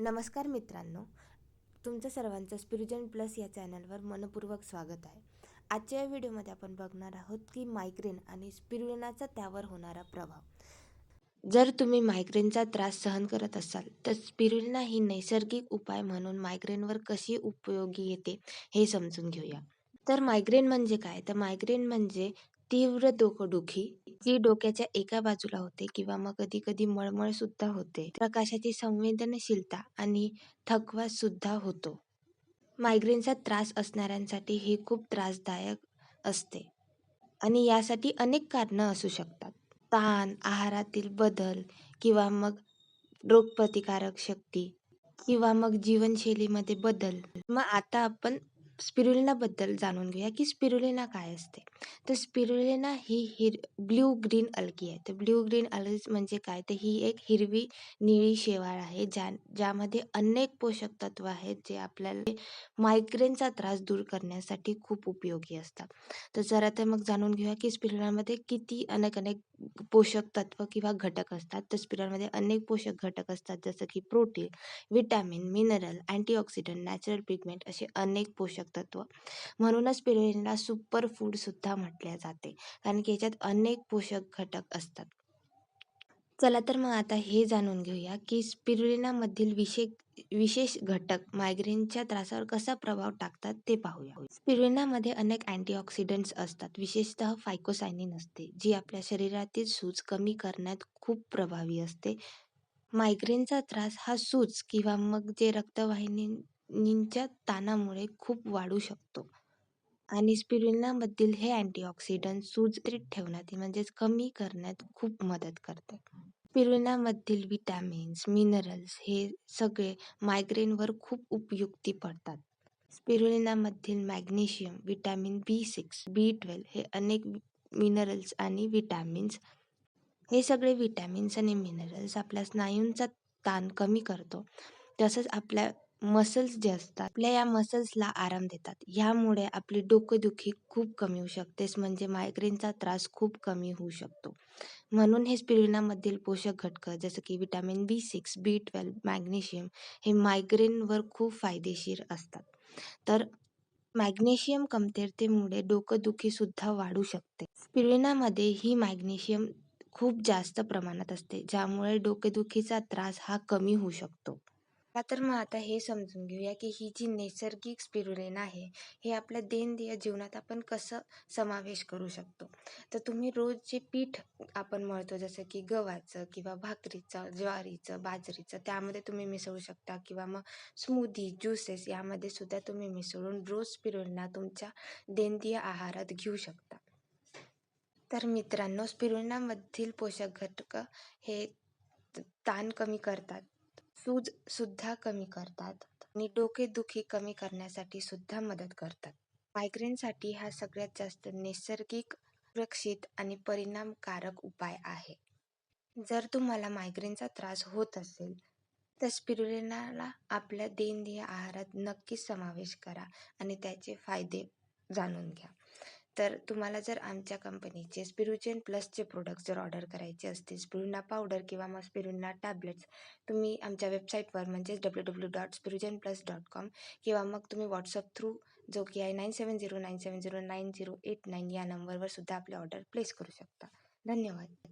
नमस्कार मित्रांनो तुमचं सर्वांचं स्पिरिजन प्लस या चॅनलवर मनपूर्वक स्वागत आहे. आजच्या या व्हिडिओमध्ये आपण बघणार आहोत की मायग्रेन आणि स्पिरुलिनाचा त्यावर होणारा प्रभाव. जर तुम्ही मायग्रेनचा त्रास सहन करत असाल तर स्पिरुलिना ही नैसर्गिक उपाय म्हणून मायग्रेनवर कशी उपयोगी येते हे समजून घेऊया. तर मायग्रेन म्हणजे काय? तर मायग्रेन म्हणजे तीव्र डोकंदुखी जी डोक्याच्या एका बाजूला होते किंवा मग कधी कधी मळमळ सुद्धा होते. प्रकाशाची संवेदनशीलता आणि थकवा सुद्धा होतो. मायग्रेनचा त्रास असणाऱ्यांसाठी हे खूप त्रासदायक असते आणि यासाठी अनेक कारणं असू शकतात. ताण आहारातील बदल किंवा मग रोगप्रतिकारक शक्ती किंवा मग जीवनशैलीमध्ये बदल. मग आता आपण स्पिरुलिनाबद्दल जाणून घेऊया की स्पिरुलिना काय असते. तर स्पिरुलिना ही हिर ब्ल्यू ग्रीन अलगी आहे. तर ब्ल्यू ग्रीन अलगी म्हणजे काय? तर ही एक हिरवी निळी शेवाळ आहे ज्या ज्यामध्ये अनेक पोषक तत्व आहेत जे आपल्याला मायग्रेनचा त्रास दूर करण्यासाठी खूप उपयोगी असतात. तर जरा तर मग जाणून घेऊया की स्पिरुलिनामध्ये किती अनेक अनेक पोषक तत्व किंवा घटक असतात. तर स्पिरुलिनामध्ये अनेक पोषक घटक असतात जसं की protein vitamin mineral antioxidant natural pigment असे अनेक पोषक तत्व. म्हणूनच स्पिरुलिनाला सुपर फूड सुद्धा म्हटले जाते. कारण की याच्यात अनेक पोषक घटक असतात. चला तर मग आता हे जाणून घेऊया की स्पिरुलिनामधील विशेष विशेष घटक मायग्रेनच्या त्रासावर कसा प्रभाव टाकतात ते पाहूया. स्पिरुलिनामध्ये अनेक अँटीऑक्सिडंट्स असतात. विशेषतः फायकोसायनिन असते जी आपल्या शरीरातील सूज कमी करण्यात खूप प्रभावी असते. मायग्रेनचा त्रास हा सूज किंवा मग जे रक्तवाहिनी नींच्या ताणामुळे खूप वाढू शकतो. आणि स्पिरुलिनामधील हे अँटीऑक्सिडंट सूज ठेवण्यात म्हणजेच कमी करण्यात खूप मदत करते स्पिरुलिनामधील विटॅमिन्स मिनरल्स हे सगळे मायग्रेनवर खूप उपयुक्ती पडतात. स्पिरुलिनामधील magnesium vitamin B six B twelve हे अनेक मिनरल्स आणि विटॅमिन्स हे सगळे विटॅमिन्स आणि मिनरल्स आपल्या स्नायूंचा ताण कमी करतो. तसंच आपल्या मसल्स जे असतात आपल्या या मसल्सला आराम देतात. ह्यामुळे आपली डोकेदुखी खूप कमी होऊ शकते. म्हणजे मायग्रेनचा त्रास खूप कमी होऊ शकतो. म्हणून हे स्पिरुलिनामधील पोषक घटक जसं की vitamin B six B twelve magnesium हे मायग्रेनवर खूप फायदेशीर असतात. तर मॅग्नेशियम कमतरतेमुळे डोकंदुखीसुद्धा वाढू शकते. स्पिरुलिनामध्ये ही मॅग्नेशियम खूप जास्त प्रमाणात असते ज्यामुळे डोकेदुखीचा त्रास हा कमी होऊ शकतो. तर मग आता हे समजून घेऊया की ही जी नैसर्गिक स्पिरुलिना आहे हे आपल्या दैनंदिन जीवनात आपण कसं समावेश करू शकतो? तर तुम्ही रोज जे पीठ आपण मळतो जसं की गव्हाचं किंवा भाकरीचं ज्वारीचं बाजरीचं त्यामध्ये तुम्ही मिसळू शकता किंवा मग स्मूदी ज्युसेस यामध्ये सुद्धा तुम्ही मिसळून रोज स्पिरुलिना तुमच्या दैनंदिन आहारात घेऊ शकता. तर मित्रांनो स्पिरुलिनामधील पोषक घटक हे ताण कमी करतात. सूज सुद्धा कमी करतात आणि डोकेदुखी कमी करण्यासाठी सुद्धा मदत करतात. मायग्रेनसाठी हा सगळ्यात जास्त नैसर्गिक सुरक्षित आणि परिणामकारक उपाय आहे. जर तुम्हाला मायग्रेनचा त्रास होत असेल तर स्पिरुलिनाला आपल्या दैनंदिन आहारात नक्कीच समावेश करा आणि त्याचे फायदे जाणून घ्या. तर तुम्हाला जर आमच्या कंपनीचे स्पिरुजन प्लसचे प्रोडक्ट जर ऑर्डर करायचे असतील स्पिरुना पावडर किंवा मग स्पिरुना टॅबलेट्स तुम्ही आमच्या वेबसाईटवर म्हणजेच W W dot Spirugen plus dot com किंवा मग तुम्ही व्हॉट्सअप थ्रू जो की आहे nine seven zero nine seven zero nine zero eight nine या नंबरवर सुद्धा आपली ऑर्डर प्लेस करू शकता. धन्यवाद.